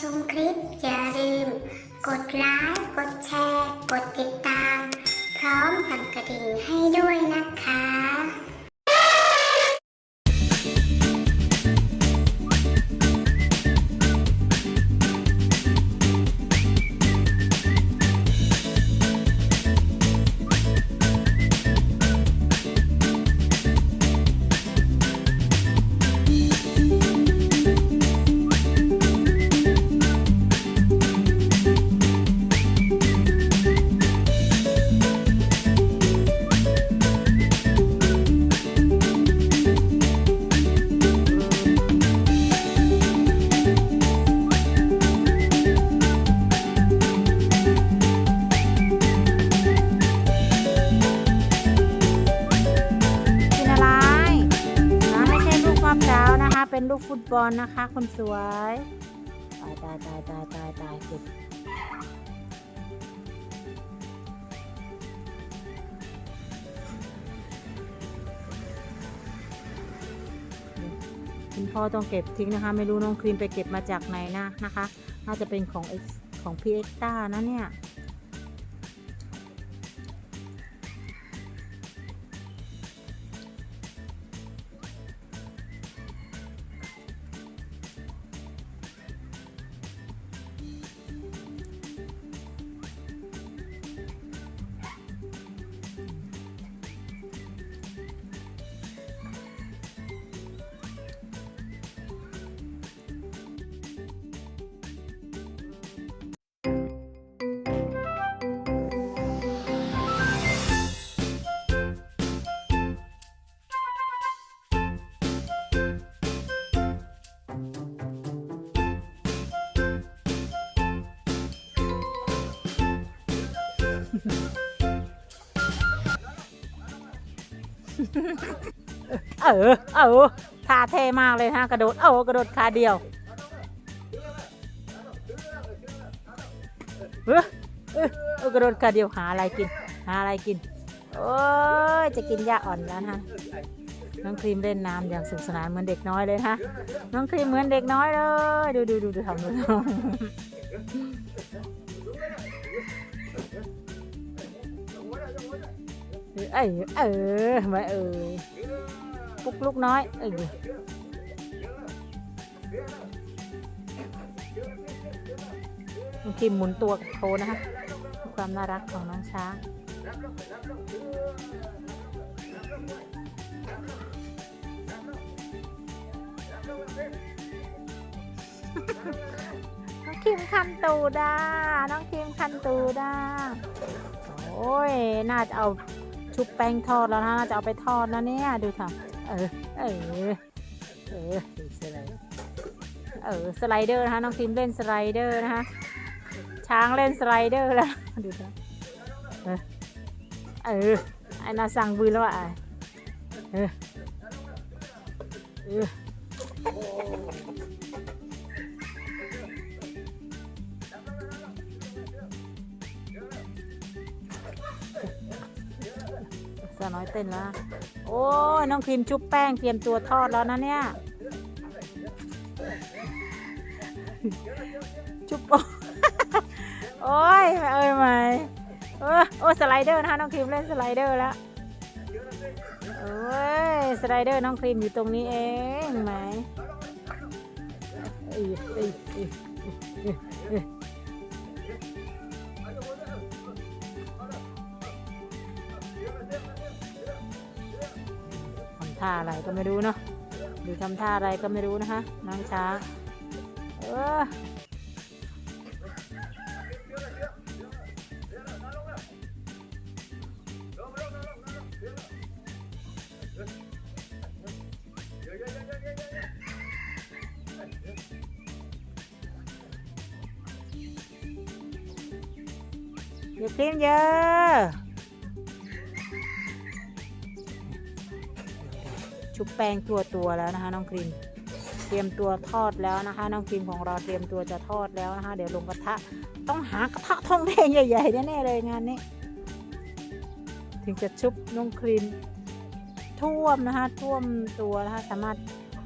ชมคลิป อย่าลืม กดไลค์กดแชร์ กดติดตาม พร้อมสั่นกระดิ่งให้ด้วยนะคะ เป็นลูกฟุตบอลนะคะ คนสวย ตายตายตายตายตายตายเจ็บคุณพ่อต้องเก็บทิ้งนะคะ ไม่รู้น้องครีมไปเก็บมาจากไหนนะนะคะ น่าจะเป็นของของพี่เอ็กต้านะเนี่ย เออ เออท่าเท่มากเลยนะกระโดด เออกระโดดขาเดียวเออเออกระโดดขาเดียวหาอะไรกิน หาอะไรกิน โอ้ยจะกินหญ้าอ่อนแล้วนะน้องครีมเล่นน้ำอย่างสนุกสนานเหมือนเด็กน้อยเลยนะน้องครีมเหมือนเด็กน้อยเลย ดูดูดูดูทำดู เอ้ยเออมาเอ้ยปุกลูกน้อยเอ้ยน้องคิมหมุนตัวกับโชว์นะคะ ความน่ารักของน้องช้างน้องคิมคันตูด้าน้องคิมคันตูด้าโอ้ย น่าจะเอา ชุบแป้งทอดแล้วนะจะเอาไปทอดนะเนี่ยดูค่ะ เออ เออ เออสไลด์เออสไลเดอร์นะคะน้องคิมเล่นสไลเดอร์นะคะ ช้างเล่นสไลเดอร์แล้วดูนะเออ เออไอ้นาสั่งบืนแล้วอะเออ เออาวน้อยเต้นแล้ว โอ้ยน้องครีมชุบแป้งเตรียมตัวทอดแล้วนะเนี่ย ชุบโอ้ยเอ้ยไม่เออโอ้สไลเดอร์นะคะน้องครีมเล่นสไลเดอร์แล้วโอ้ยสไลเดอร์น้องครีมอยู่ตรงนี้เองไหม ท่าอะไรก็ไม่รู้เนาะดูทำท่าอะไรก็ไม่รู้นะคะน้องช้างเอออย่าครีมเยอะ ชุบแป้งตัวตัวแล้วนะคะน้องครีมเตรียมตัวทอดแล้วนะคะน้องครีมของเราเตรียมตัวจะทอดแล้วนะคะ เดี๋ยวลงกระทะต้องหากระทะทองแดงใหญ่ๆแน่ๆเลยงานนี้ ถึงจะชุบน้องครีมท่วมนะคะท่วมตัวนะคะสามารถ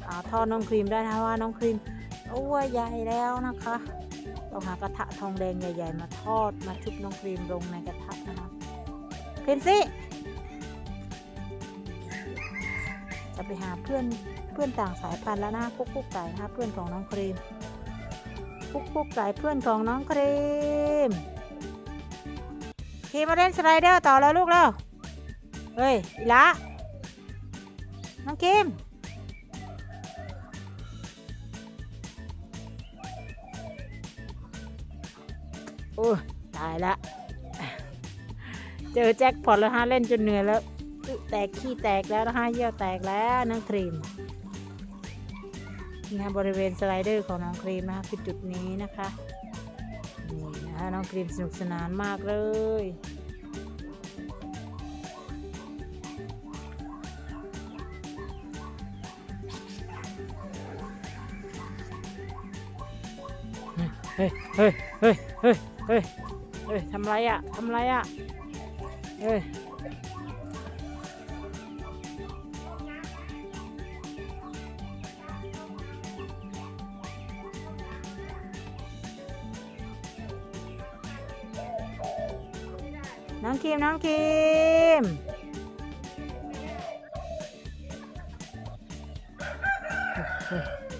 อาทอดน้องครีมได้นะคะว่าน้องครีมตัวใหญ่แล้วนะคะต้องหากระทะทองแดงใหญ่ ๆ มาทอดมาชุบน้องครีมลงในกระทะนะคะเพนซี่ จะไปหาเพื่อนเพื่อนต่างสายพันธุ์แล้วนะกุ๊กกุ๊กไก่นะคะเพื่อนของน้องครีมกุ๊กกุ๊กไก่เพื่อนของน้องครีมครีมมาเล่นสไลเดอร์ต่อแล้วลูกแล้วเฮ้ยอีละน้องครีมโอ้ตายละ เจอแจ็คพอตแล้วฮะเล่นจนเหนื่อยแล้ว แตกขี้แตกแล้วนะฮะเยี่ยวแตกแล้วน้องครีมนี่ฮะบริเวณสไลเดอร์ของน้องครีมนะคะคือจุดนี้นะคะนี่นะคะน้องครีมสนุกสนานมากเลยเฮ้ยเฮ้ยเฮ้ยเฮ้ยเฮ้ยเฮ้ยทำไรอะทำไรอะเฮ้ย น้องคิมน้องคิม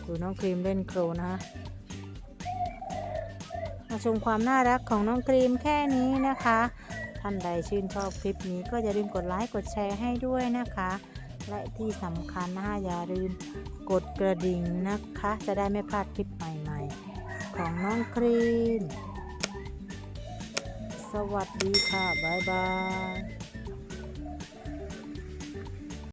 ดูน้องครีมเล่นโครนนะฮะมาชมความน่ารักของน้องครีมแค่นี้นะคะ ท่านใดชื่นชอบคลิปนี้ก็อย่าลืมกดไลค์กดแชร์ให้ด้วยนะคะ และที่สำคัญนะคะอย่าลืมกดกระดิ่งนะคะ จะได้ไม่พลาดคลิปใหม่ๆ ของน้องครีม สวัสดีค่ะ บ๊ายบาย